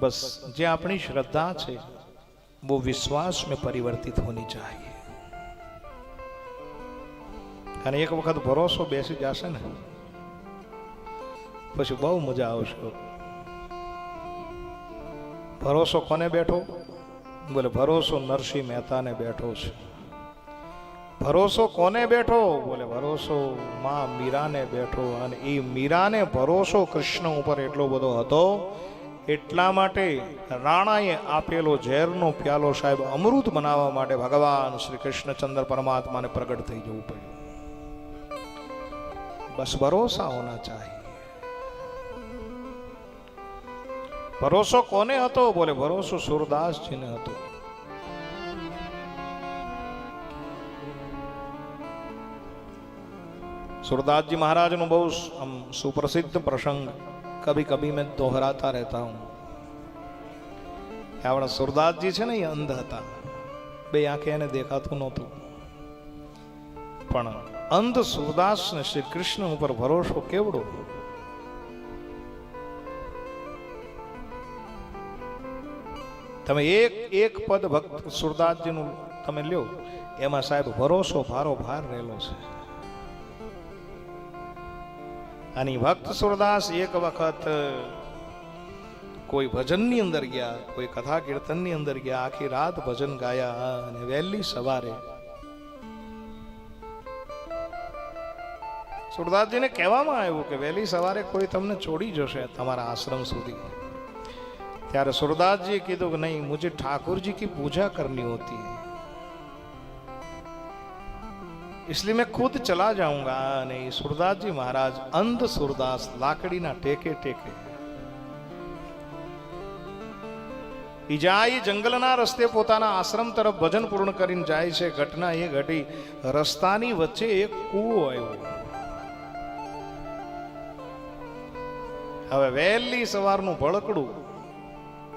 बस જે આપણી શ્રદ્ધા છે वो विश्वास में परिवर्तित होनी चाहिए અને એક વખત ભરોસો બેસી જશે ને પછી બહુ મજા આવશે ભરોસો કોને બેઠો બોલે ભરોસો નરસિંહ મહેતાને બેઠો છે ભરોસો કોને બેઠો બોલે ભરોસો માં મીરાને બેઠો અને એ મીરાને ભરોસો કૃષ્ણ ઉપર એટલો બધો હતો એટલા માટે રાણાએ આપેલો ઝેરનો પ્યાલો સાહેબ અમૃત બનાવવા માટે ભગવાન શ્રી કૃષ્ણચંદ્ર પરમાત્માને પ્રગટ થઈ જવું પડ્યું. બસ ભરોસા હોના ચાહી. ભરોસો કોને હતો? બોલે, ભરોસો સુરદાસજીને હતો. સુરદાસજી મહારાજનો બહુ આમ સુપ્રસિદ્ધ પ્રસંગ. કભી કભી મેં દોહરાતા રહેતા હું આપણા સુરદાસજી છે ને એ અંધ હતા બે આંખે એને દેખાતું નહોતું પણ અંધ સુરદાસ ને શ્રી કૃષ્ણ ઉપર ભરોસો કેવડો તમે એક એક પદ ભક્ત સુરદાસજીનું તમે લ્યો એમાં સાહેબ ભરોસો ભારો ભાર રહેલો છે અને ભક્ત સુરદાસ એક વખત કોઈ ભજનની અંદર ગયા, કોઈ કથા કીર્તનની અંદર ગયા, આખી રાત ભજન ગાયા અને વહેલી સવારે સુરદાસજીને કહેવામાં આવ્યું કે વહેલી સવારે કોઈ તમને છોડી જશે તમારા આશ્રમ સુધી. ત્યારે સુરદાસજીએ કીધું કે નહીં મુજે ઠાકોરજી કી પૂજા કરની હોતી. इसलिए मैं खुद चला जाऊंगा नहीं सूरदास जी महाराज अंध सूरदास લાકડીના ટેકે ટેકે ઈ જાય જંગલના રસ્તે પોતાના આશ્રમ તરફ ભજન પૂર્ણ કરીને જાય છે ઘટના એ ઘટી રસ્તાની વચ્ચે એક કૂવો આવ્યો હવે વહેલી સવારનું ભળકડું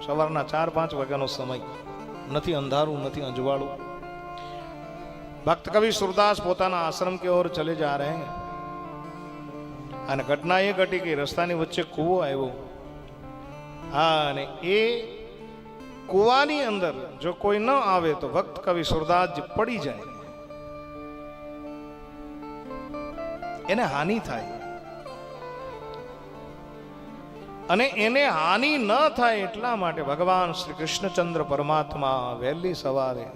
સવારના ચાર પાંચ વાગ્યાનો સમય નથી અંધારું નથી અંજવાળું भक्त कवि सूरदास પોતાના આશ્રમ કે ઓર ચલે જા રહે हैं અને ઘટના એ ઘટી કે રસ્તાની વચ્ચે કૂવો આવ્યો હા અને એ કૂવાની અંદર જો કોઈ ન આવે તો ભક્ત કવિ સુરદાસ પડી જાય એને હાનિ થાય અને એને હાનિ ન થાય એટલા માટે ભગવાન શ્રી કૃષ્ણચંદ્ર પરમાત્મા વહેલી સવારે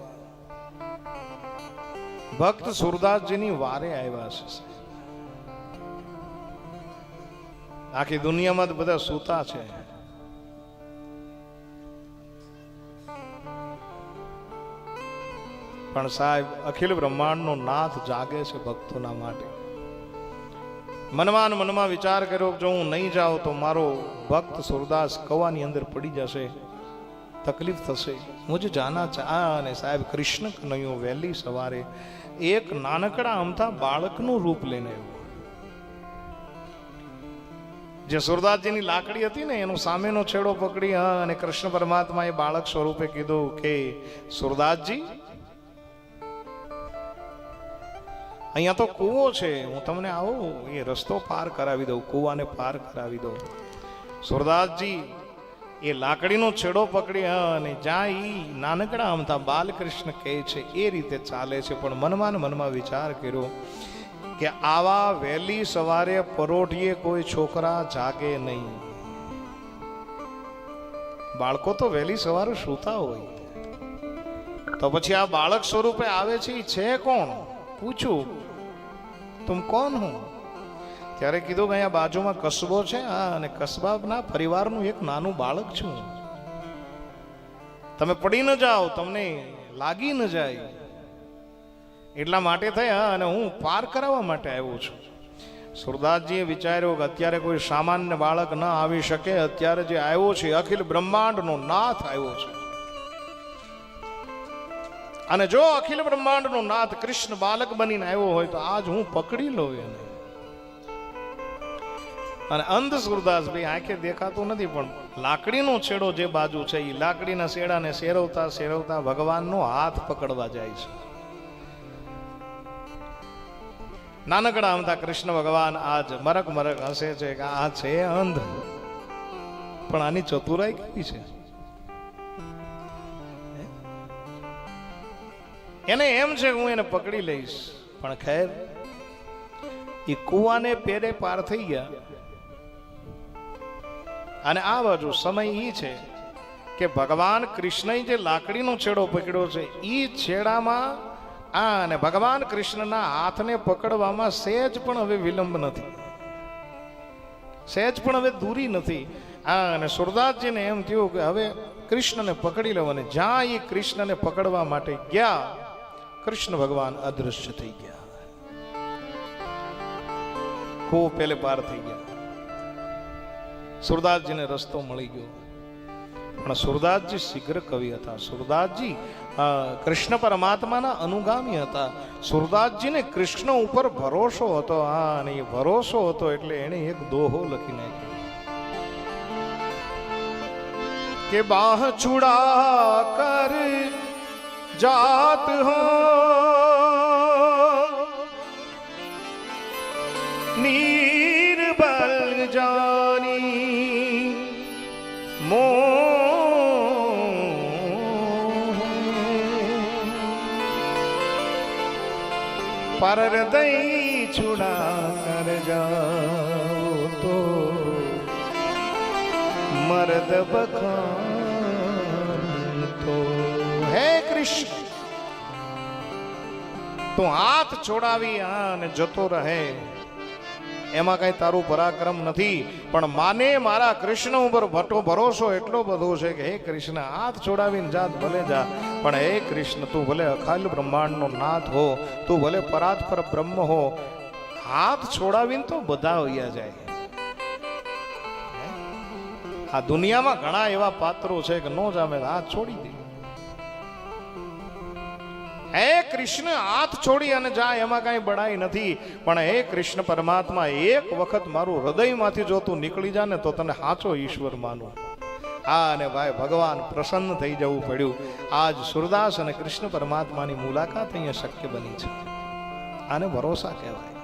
ભક્ત સુરદાસજીની વારે આવ્યા છે આખી દુનિયામાં બધા સૂતા છે. પણ સાહેબ, અખિલ બ્રહ્માંડનો નાથ જાગે છે ભક્તોના માટે. મનમાં મનમાં વિચાર કર્યો જો હું નહીં જાઉં તો મારો ભક્ત સુરદાસ કવાની અંદર પડી જશે. તકલીફ થશે. મુજ જાના ચા અને સાહેબ કૃષ્ણ કનૈયો વહેલી સવારે એક નાનકડા અમથા બાળકનું રૂપ લઈને આવ્યો. જે સુરદાસજીની લાકડી હતી ને, એનો સામેનો છેડો પકડી અને કૃષ્ણ પરમાત્માએ બાળક સ્વરૂપે કીધું કે, સુરદાસજી, અહીંયા તો કૂવો છે. હું તમને આવું, એ રસ્તો પાર કરાવી દઉં, કૂવાને પાર કરાવી દઉં. સુરદાસજી એ લાકડીનો છેડો પકડી અને જ્યાં ઈ નાનકડા અમથા બાલકૃષ્ણ કહે છે, એ રીતે ચાલે છે. પણ મનમાં મનમાં વિચાર કર્યો કે આવા વહેલી સવારે પરોઠીએ કોઈ છોકરા જાગે નહીં. બાળકો તો વહેલી સવારે સૂતા હોય. તો પછી આ બાળક સ્વરૂપે આવે છે એ છે કોણ? પૂછું. તું કોણ હું? ત્યારે કીધું કે અહીંયા બાજુમાં કસબો છે, હા, અને કસબાના પરિવારનું એક નાનું બાળક છું તમે પડી ન જાઓ, તમને લાગી ન જાય. એટલા માટે થયા અને હું પાર કરાવવા માટે આવ્યો છું. સુરદાસજીએ વિચાર્યો કે અત્યારે કોઈ સામાન્ય બાળક ન આવી શકે, અત્યારે જે આવ્યો છે, અખિલ બ્રહ્માંડનો નાથ આવ્યો છે. અને જો અખિલ બ્રહ્માંડનો નાથ કૃષ્ણ બાલક બનીને આવ્યો હોય, તો આજ હું પકડી લઉં એને. અને અંધ સુરદાસભાઈ આંખે દેખાતું નથી, પણ લાકડીનો છેડો જે બાજુ છે એ લાકડીના શેડાને શેરવતા શેરવતા ભગવાનનો હાથ પકડવા જાય છે. નાનકડા આમતા કૃષ્ણ ભગવાન આજ મરક મરક હસે છે કે આ છે અંધ. પણ આની ચતુરાઈ કેવી છે? એને એમ છે હું એને પકડી લઈશ. પણ ખેર એ કુવાને પેરે પાર થઈ ગયા. અને આ બાજુ સમય એ છે કે ભગવાન કૃષ્ણએ જે લાકડીનો છેડો પકડ્યો છે એ છેડામાં આ અને ભગવાન કૃષ્ણના હાથને પકડવામાં સહેજ પણ હવે વિલંબ નથી. સહેજ પણ હવે દૂરી નથી. આ અને સુરદાસજીને એમ થયું કે હવે કૃષ્ણને પકડી લો જ્યાં એ કૃષ્ણને પકડવા માટે ગયા, કૃષ્ણ ભગવાન અદૃશ્ય થઈ ગયા. ખૂબ પેલે પાર થઈ ગયા. સુરદાસજીને રસ્તો મળી ગયો. પણ સુરદાસજી શીઘ્ર કવિ હતા. સુરદાસજી કૃષ્ણ પરમાત્માના અનુગામી હતા. સુરદાસજીને કૃષ્ણ ઉપર ભરોસો હતો. હા, અને એ ભરોસો હતો એટલે એણે એક દોહો લખી નાખ્યો. કે બાહ છુડા કર જાત હો મોહ પર હૃદય છુડા કર જાઓ તો. મર્દ બખાન તો હે કૃષ્ણ, તું હાથ છોડાવી આને જતો રહે. એમાં કઈ તારું પરાક્રમ નથી. પણ માને મારા કૃષ્ણ ઉપર ભટો ભરોસો એટલો બધો છે કે હે કૃષ્ણ, હાથ છોડાવીને જાત ભલે જા, પણ હે કૃષ્ણ, તું ભલે અખાલ બ્રહ્માંડનો નાથ હો, તું ભલે પરાત પર બ્રહ્મ હો, હાથ છોડાવીને તો બધા વૈયા જાય. આ દુનિયામાં ઘણા એવા પાત્રો છે કે નો જામે હાથ છોડી દે. હે કૃષ્ણ, હાથ છોડી અને જાય એમાં કાંઈ બડાઈ નથી. પણ હે કૃષ્ણ, પરમાત્મા, એક વખત મારું હૃદયમાંથી જો તું નીકળી જા ને, તો તને સાચો ઈશ્વર માનું. હા, અને ભાઈ, ભગવાન પ્રસન્ન થઈ જવું પડ્યું. આજ સુરદાસ અને કૃષ્ણ પરમાત્માની મુલાકાત અહીંયા શક્ય બની છે. આને ભરોસા કહેવાય.